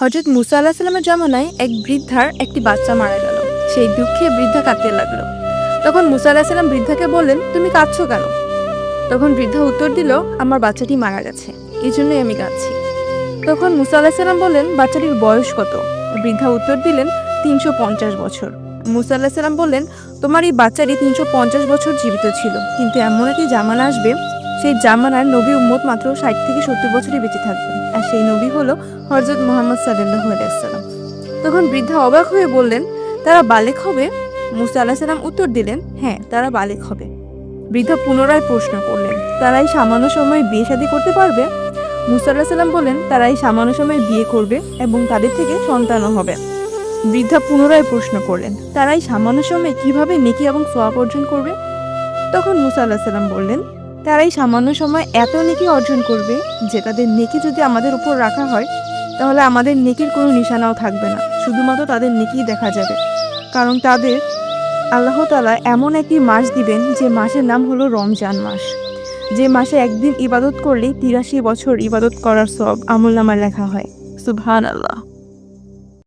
হজরত মুসা আল্লাহ সাল্লামের জামানায় এক বৃদ্ধার একটি বাচ্চা মারা গেল। সেই দুঃখে বৃদ্ধা কাঁদতে লাগল। তখন মুসা আল্লাহ সাল্লাম বৃদ্ধাকে বললেন, তুমি কাঁদছো কেন? তখন বৃদ্ধা উত্তর দিল, আমার বাচ্চাটি মারা গেছে, এই জন্যই আমি কাঁদছি। তখন মুসা আল্লাহ সাল্লাম বললেন, বাচ্চাটির বয়স কত? বৃদ্ধা উত্তর দিলেন, তিনশো পঞ্চাশ বছর। মুসা আল্লাহ সাল্লাম বললেন, তোমার এই বাচ্চাটি তিনশো পঞ্চাশ বছর জীবিত ছিল, কিন্তু এমন একটি জামানা আসবে সেই জামানার নবী উম্মত মাত্র ষাট থেকে সত্তর বছরই বেঁচে থাকবে আর সেই নবী হলো হজরত মোহাম্মদ সাল্লাহ আলাইসাল্লাম তখন বৃদ্ধা অবাক হয়ে বললেন, তারা বালেক হবে? মুসা আল্লাহ সাল্লাম উত্তর দিলেন হ্যাঁ তারা বালেক হবে। বৃদ্ধা পুনরায় প্রশ্ন করলেন তারা এই সামান্য সময় বিয়ে শাদী করতে পারবে? মুসা আল্লাহ সাল্লাম বলেন তারা এই সামান্য সময় বিয়ে করবে এবং তাদের থেকে সন্তানও হবে। বৃদ্ধা পুনরায় প্রশ্ন করলেন তারা এই সামান্য সময়ে কীভাবে নেকি এবং সোয়াব অর্জন করবে? তখন মুসা আল্লাহ সাল্লাম বললেন তারা এই সামান্য সময় এত নেকি অর্জন করবে যে তাদের নেকি যদি আমাদের উপর রাখা হয়, তাহলে আমাদের নেকির কোনো নিশানাও থাকবে না। শুধুমাত্র তাদের নেকিই দেখা যাবে। কারণ তাদের আল্লাহ তালা এমন একটি মাস দিবেন, যে মাসের নাম হলো রমজান মাস। যে মাসে একদিন ইবাদত করলেই তিরাশি বছর ইবাদত করার সব আমল নামায় লেখা হয়। সুবহান আল্লাহ